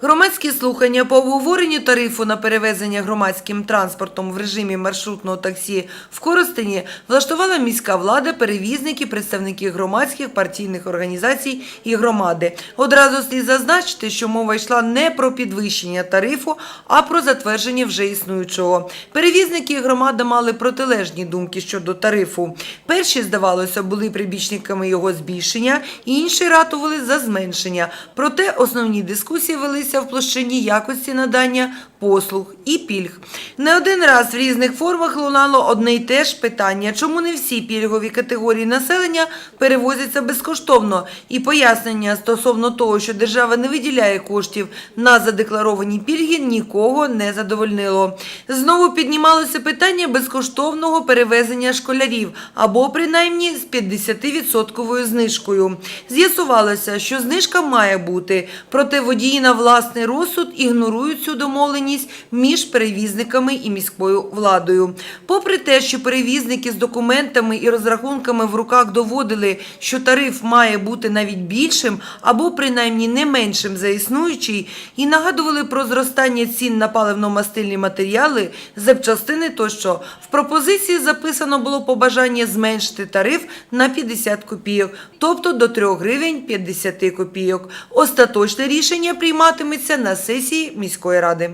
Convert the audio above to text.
Громадські слухання по обговоренню тарифу на перевезення громадським транспортом в режимі маршрутного таксі в Коростені влаштувала міська влада, перевізники, представники громадських партійних організацій і громади. Одразу слід зазначити, що мова йшла не про підвищення тарифу, а про затвердження вже існуючого. Перевізники і громада мали протилежні думки щодо тарифу. Перші, здавалося, були прибічниками його збільшення, інші ратували за зменшення. Проте основні дискусії велися в площині якості надання послуг і пільг. Не один раз в різних формах лунало одне й те ж питання, чому не всі пільгові категорії населення перевозяться безкоштовно, і пояснення стосовно того, що держава не виділяє коштів на задекларовані пільги, нікого не задовольнило. Знову піднімалося питання безкоштовного перевезення школярів або принаймні з 50% знижкою. З'ясувалося, що знижка має бути, проте водії на власний розсуд ігнорують цю домовленість між перевізниками і міською владою. Попри те, що перевізники з документами і розрахунками в руках доводили, що тариф має бути навіть більшим або принаймні не меншим за існуючий, і нагадували про зростання цін на паливно-мастильні матеріали, запчастини тощо, в пропозиції записано було побажання зменшити тариф на 50 копійок, тобто до 3 гривень 50 копійок. Остаточне рішення прийматиметься на сесії міської ради.